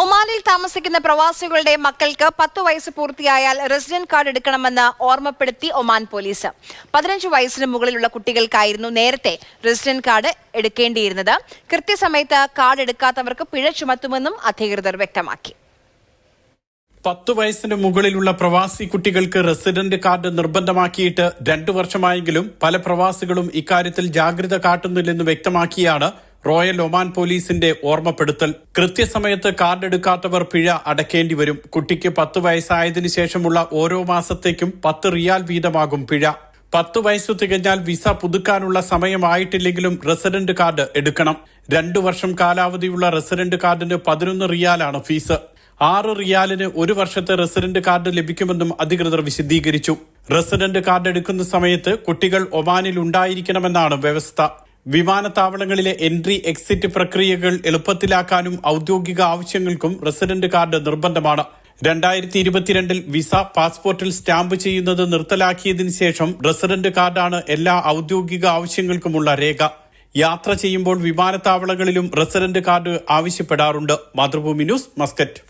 ഒമാനിൽ താമസിക്കുന്ന പ്രവാസികളുടെ മക്കൾക്ക് പത്ത് വയസ്സ് പൂർത്തിയായാൽ റെസിഡന്റ് കാർഡ് എടുക്കണമെന്ന് ഓർമ്മപ്പെടുത്തി ഒമാൻ പോലീസ്. പതിനഞ്ച് വയസ്സിന് മുകളിലുള്ള കുട്ടികൾക്കായിരുന്നു നേരത്തെ റെസിഡന്റ് കാർഡ് എടുക്കേണ്ടിയിരുന്നത്. കൃത്യസമയത്ത് കാർഡ് എടുക്കാത്തവർക്ക് പിഴ ചുമത്തുമെന്നും അധികൃതർ വ്യക്തമാക്കി. പത്ത് വയസ്സിന് മുകളിലുള്ള പ്രവാസി കുട്ടികൾക്ക് റെസിഡന്റ് കാർഡ് നിർബന്ധമാക്കിയിട്ട് രണ്ടു വർഷമായെങ്കിലും പല പ്രവാസികളും ഇക്കാര്യത്തിൽ ജാഗ്രത കാട്ടുന്നില്ലെന്ന് വ്യക്തമാക്കിയാണ് റോയൽ ഒമാൻ പോലീസിന്റെ ഓർമ്മപ്പെടുത്തൽ. കൃത്യസമയത്ത് കാർഡ് എടുക്കാത്തവർ പിഴ അടയ്ക്കേണ്ടി വരും. കുട്ടിക്ക് പത്ത് വയസ്സായതിനു ശേഷമുള്ള ഓരോ മാസത്തേക്കും പത്ത് റിയാൽ വീതമാകും പിഴ. പത്ത് വയസ്സ് തികഞ്ഞാൽ വിസ പുതുക്കാനുള്ള സമയമായിട്ടില്ലെങ്കിലും റെസിഡന്റ് കാർഡ് എടുക്കണം. രണ്ടു വർഷം കാലാവധിയുള്ള റെസിഡന്റ് കാർഡിന് പതിനൊന്ന് റിയാലാണ് ഫീസ്. ആറ് റിയാലിന് ഒരു വർഷത്തെ റെസിഡന്റ് കാർഡ് ലഭിക്കുമെന്നും അധികൃതർ വിശദീകരിച്ചു. റെസിഡന്റ് കാർഡ് എടുക്കുന്ന സമയത്ത് കുട്ടികൾ ഒമാനിൽ ഉണ്ടായിരിക്കണമെന്നാണ് വ്യവസ്ഥ. വിമാനത്താവളങ്ങളിലെ എൻട്രി എക്സിറ്റ് പ്രക്രിയകൾ എളുപ്പത്തിലാക്കാനും ഔദ്യോഗിക ആവശ്യങ്ങൾക്കും റെസിഡന്റ് കാർഡ് നിർബന്ധമാണ്. രണ്ടായിരത്തി ഇരുപത്തിരണ്ടിൽ വിസ പാസ്പോർട്ടിൽ സ്റ്റാമ്പ് ചെയ്യുന്നത് നിർത്തലാക്കിയതിനു ശേഷം റെസിഡന്റ് കാർഡാണ് എല്ലാ ഔദ്യോഗിക ആവശ്യങ്ങൾക്കുമുള്ള രേഖ. യാത്ര ചെയ്യുമ്പോൾ വിമാനത്താവളങ്ങളിലും resident card ആവശ്യപ്പെടാറുണ്ട്. Mathrubhumi news Muscat.